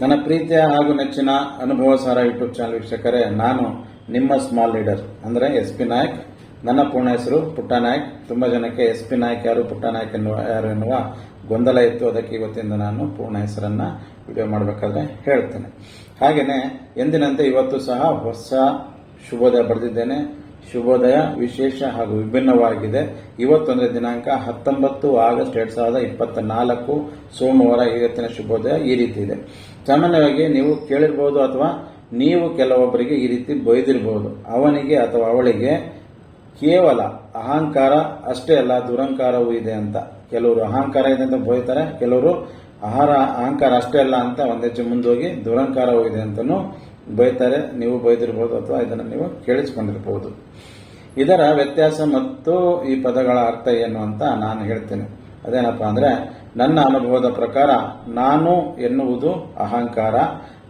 ನನ್ನ ಪ್ರೀತಿಯ ಹಾಗೂ ನೆಚ್ಚಿನ ಅನುಭವ ಸಾರ ಯೂಟ್ಯೂಬ್ ಚಾನಲ್ ವೀಕ್ಷಕರೇ, ನಾನು ನಿಮ್ಮ ಸ್ಮಾಲ್ ಲೀಡರ್ ಅಂದರೆ ಎಸ್ ಪಿ ನಾಯಕ್. ನನ್ನ ಪೂರ್ಣ ಹೆಸರು ಪುಟ್ಟ ನಾಯಕ್. ತುಂಬ ಜನಕ್ಕೆ ಎಸ್ ಪಿ ನಾಯಕ್ ಯಾರು, ಪುಟ್ಟ ನಾಯಕ್ ಎನ್ನುವ, ಯಾರು ಎನ್ನುವ ಗೊಂದಲ ಇತ್ತು. ಅದಕ್ಕೆ ಇವತ್ತಿಂದ ನಾನು ಪೂರ್ಣ ಹೆಸರನ್ನ ವಿಡಿಯೋ ಮಾಡಬೇಕಾದ್ರೆ ಹೇಳ್ತೇನೆ. ಹಾಗೆಯೇ ಎಂದಿನಂತೆ ಇವತ್ತು ಸಹ ಹೊಸ ಶುಭೋದಯ ಬರೆದಿದ್ದೇನೆ. ಶುಭೋದಯ, ವಿಶೇಷ ಹಾಗೂ ವಿಭಿನ್ನವಾಗಿದೆ. ಇವತ್ತೊಂದರ ದಿನಾಂಕ ಹತ್ತೊಂಬತ್ತು ಆಗಸ್ಟ್ ಎರಡ್ ಸಾವಿರದ ಇಪ್ಪತ್ತ ನಾಲ್ಕು ಸೋಮವಾರ ಇವತ್ತಿನ ಶುಭೋದಯ ಈ ರೀತಿ ಇದೆ. ಸಾಮಾನ್ಯವಾಗಿ ನೀವು ಕೇಳಿರ್ಬೋದು ಅಥವಾ ನೀವು ಕೆಲವೊಬ್ಬರಿಗೆ ಈ ರೀತಿ ಬೈದಿರಬಹುದು ಅವನಿಗೆ ಅಥವಾ ಅವಳಿಗೆ ಕೇವಲ ಅಹಂಕಾರ ಅಷ್ಟೇ ಅಲ್ಲ, ದುರಂಕಾರವೂ ಇದೆ ಅಂತ. ಕೆಲವರು ಅಹಂಕಾರ ಇದೆ ಅಂತ ಬೈತಾರೆ, ಕೆಲವರು ಆಹಾರ, ಅಹಂಕಾರ ಅಷ್ಟೇ ಅಲ್ಲ ಅಂತ ಒಂದ್ ಹೆಜ್ಜೆ ಮುಂದೋಗಿ ದುರಂಕಾರವೂ ಇದೆ ಅಂತಲೂ ಬೈತಾರೆ, ನೀವು ಬೈದಿರ್ಬೋದು ಅಥವಾ ಇದನ್ನು ನೀವು ಕೇಳಿಸ್ಕೊಂಡಿರ್ಬೋದು. ಇದರ ವ್ಯತ್ಯಾಸ ಮತ್ತು ಈ ಪದಗಳ ಅರ್ಥ ಏನು ಅಂತ ನಾನು ಹೇಳ್ತೇನೆ. ಅದೇನಪ್ಪ ಅಂದರೆ, ನನ್ನ ಅನುಭವದ ಪ್ರಕಾರ ನಾನು ಎನ್ನುವುದು ಅಹಂಕಾರ,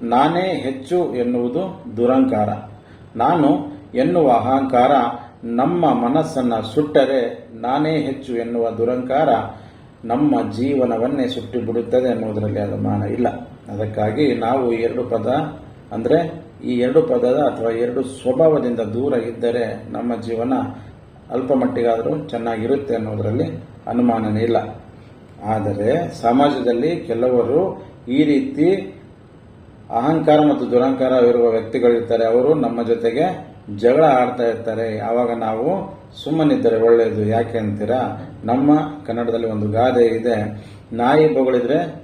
ನಾನೇ ಹೆಚ್ಚು ಎನ್ನುವುದು ದುರಂಕಾರ. ನಾನು ಎನ್ನುವ ಅಹಂಕಾರ ನಮ್ಮ ಮನಸ್ಸನ್ನ ಸುಟ್ಟರೆ ನಾನೇ ಹೆಚ್ಚು ಎನ್ನುವ ದುರಂಕಾರ ನಮ್ಮ ಜೀವನವನ್ನೇ ಸುಟ್ಟು ಬಿಡುತ್ತದೆ ಎನ್ನುವುದರಲ್ಲಿ ಅನುಮಾನ ಇಲ್ಲ. ಅದಕ್ಕಾಗಿ ನಾವು ಎರಡು ಪದ ಅಂದ್ರೆ ಈ ಎರಡು ಪದದ ಅಥವಾ ಎರಡು ಸ್ವಭಾವದಿಂದ ದೂರ ಇದ್ದರೆ ನಮ್ಮ ಜೀವನ ಅಲ್ಪ ಮಟ್ಟಿಗಾದರೂ ಚೆನ್ನಾಗಿರುತ್ತೆ ಅನ್ನೋದರಲ್ಲಿ ಅನುಮಾನನೇ ಇಲ್ಲ. ಆದರೆ ಸಮಾಜದಲ್ಲಿ ಕೆಲವರು ಈ ರೀತಿ ಅಹಂಕಾರ ಮತ್ತು ದುರಹಂಕಾರ ಇರುವ ವ್ಯಕ್ತಿಗಳಿರ್ತಾರೆ. ಅವರು ನಮ್ಮ ಜೊತೆಗೆ ಜಗಳ ಆಡ್ತಾ ಇರ್ತಾರೆ. ಆವಾಗ ನಾವು ಸುಮ್ಮನಿದ್ದರೆ ಒಳ್ಳೆಯದು. ಯಾಕೆ ಅಂತೀರಾ? ನಮ್ಮ ಕನ್ನಡದಲ್ಲಿ ಒಂದು ಗಾದೆ ಇದೆ. ನಾಯಿ ಬೊಗಳಿದ್ರೆ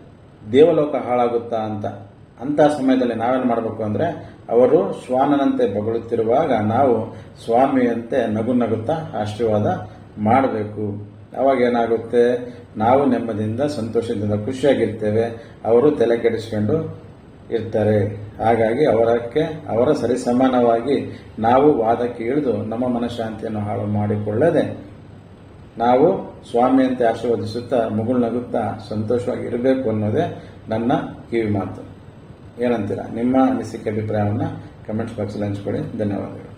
ದೇವಲೋಕ ಹಾಳಾಗುತ್ತಾ ಅಂತ. ಅಂತ ಸಮಯದಲ್ಲಿ ನಾವೇನು ಮಾಡಬೇಕು ಅಂದ್ರೆ ಅವರು ಶ್ವಾನನಂತೆ ಬಗಳುತ್ತಿರುವಾಗ ನಾವು ಸ್ವಾಮಿಯಂತೆ ನಗು ನಗುತ್ತಾ ಆಶೀರ್ವಾದ ಮಾಡಬೇಕು. ಅವಾಗ ಏನಾಗುತ್ತೆ? ನಾವು ನೆಮ್ಮದಿಯಿಂದ ಸಂತೋಷದಿಂದ ಖುಷಿಯಾಗಿರ್ತೇವೆ. ಅವರು ತಲೆ ಕೆಡಿಸ್ಕೊಂಡು ಇರ್ತಾರೆ. ಹಾಗಾಗಿ ಅವರಕ್ಕೆ, ಅವರ ಸರಿಸಮಾನವಾಗಿ ನಾವು ವಾದಕ್ಕೆ ಇಳಿದು ನಮ್ಮ ಮನಃಶಾಂತಿಯನ್ನು ಹಾಳು ಮಾಡಿಕೊಳ್ಳದೆ ನಾವು ಸ್ವಾಮಿಯಂತೆ ಆಶೀರ್ವದಿಸುತ್ತಾ, ಮುಗುಳು ನಗುತ್ತಾ ಸಂತೋಷವಾಗಿ ಇರಬೇಕು ಅನ್ನೋದೇ ನನ್ನ ಕಿವಿ ಮಾತು. ಏನಂತೀರಾ ನಿಮ್ಮ ಅನಿಸಿಕೆ ಅಭಿಪ್ರಾಯವನ್ನು ಕಮೆಂಟ್ಸ್ ಬಾಕ್ಸಲ್ಲಿ ಹಂಚ್ಕೊಳ್ಳಿ. ಧನ್ಯವಾದಗಳು.